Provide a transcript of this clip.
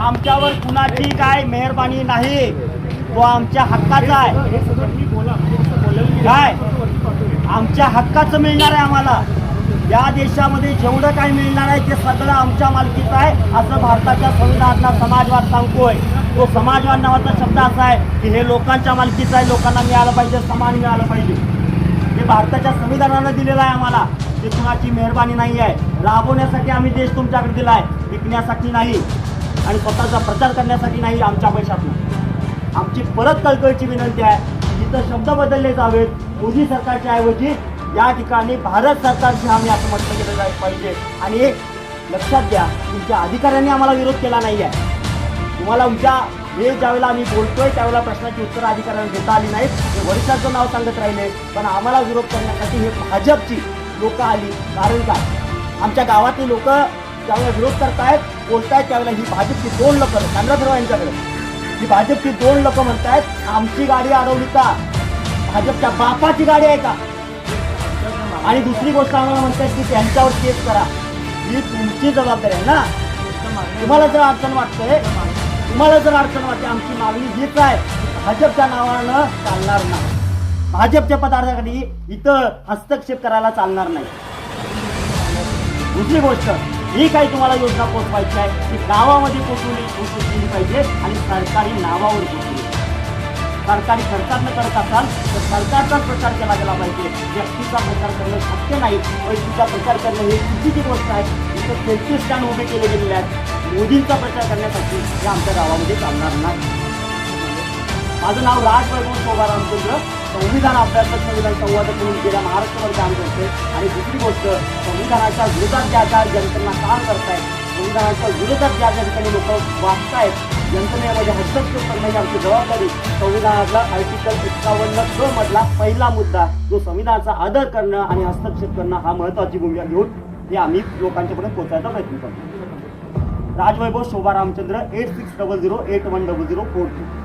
आमच्यावर कुणाची काय मेहरबानी नाही. तो आमच्या हक्काचा आहे. काय? आमच्या हक्काचं मिळणार आहे आम्हाला. या देशामध्ये जेवढं काही मिळणार आहे ते सगळं आमच्या मालकीचं आहे असं भारताच्या संविधानातला समाजवाद सांगतोय. तो समाजवाद नावाचा शब्द असा आहे की हे लोकांच्या मालकीचं आहे लोकांना मिळालं पाहिजे समान मिळालं पाहिजे. हे भारताच्या संविधानानं दिलेलं आहे आम्हाला. ते कुणाची मेहरबानी नाही आहे. राबवण्यासाठी आम्ही देश तुमच्याकडे दिला आहे विकण्यासाठी नाही. आणि स्वतःचा प्रचार करण्यासाठी नाही आमच्या पैशातून. आमची परत कळकळीची विनंती आहे जिथं शब्द बदलले जावेत मोदी सरकारच्या ऐवजी या ठिकाणी भारत सरकारची आम्ही असं म्हटलं केलं जाय पाहिजे. आणि एक लक्षात घ्या तुमच्या अधिकाऱ्यांनी आम्हाला विरोध केला नाही आहे तुम्हाला आमच्या हे ज्यावेळेला आम्ही बोलतोय त्यावेळेला प्रश्नाची उत्तरं अधिकाऱ्यांना देता आली नाहीत. हे वरिष्ठांचं नाव सांगत राहिले पण आम्हाला विरोध करण्यासाठी हे भाजपची लोकं आली. कारण काय? आमच्या गावातली लोक त्यावेळेला विरोध करतायत बोलतायत त्यावेळेला ही भाजपची दोन लोक चांगला ठरवा यांच्याकडे. ही भाजपची दोन लोक म्हणतायत आमची गाडी अडवली का? भाजपच्या बापाची गाडी आहे का? आणि दुसरी गोष्ट आम्हाला म्हणतायत की त्यांच्यावर केस करा. ही तुमची जबाबदारी आहे ना? तुम्हाला जर अडचण वाटतंय तुम्हाला जर अडचण वाटते आमची मागणी हीच आहे. भाजपच्या नावानं चालणार नाही. भाजपच्या पदार्थासाठी इथं हस्तक्षेप करायला चालणार नाही. दुसरी गोष्ट ही काही तुम्हाला योजना पोचवायची आहे ती गावामध्ये पोचवली पोचवली पाहिजे आणि सरकारी नावावर पोचवली. सरकारी सरकारनं करत असाल तर सरकारचाच प्रचार केला गेला पाहिजे. व्यक्तीचा प्रचार करणं शक्य नाही व्यक्तीचा प्रचार करणं हे चुकीची गोष्ट आहे. इथं त्यांचे स्टँड उभे केले गेलेले आहेत. मोदींचा प्रचार करण्यासाठी हे आमच्या गावामध्ये चालणार नाही. माझं नाव राज वैभव शोभा संविधान अभ्यासक संविधान संवादक म्हणून गेल्या महाराष्ट्रावर काम करते आणि दुसरी गोष्ट संविधानाच्या विरोधात ज्या ज्या जनतेला काम करतायत संविधानाच्या विरोधात ज्या ज्या ठिकाणी लोक वागतायत यंत्रणेमध्ये हस्तक्षेप करण्याची आमची जबाबदारी. संविधानातला आर्टिकल एक्कावन्न क मधला पहिला मुद्दा जो संविधानाचा आदर करणं आणि हस्तक्षेप करणं हा महत्वाची भूमिका घेऊन हे आम्ही लोकांच्यापर्यंत पोहोचायचा प्रयत्न करतो Rajvaibhav Shobha Ramchandra eight six double zero eight one double zero four two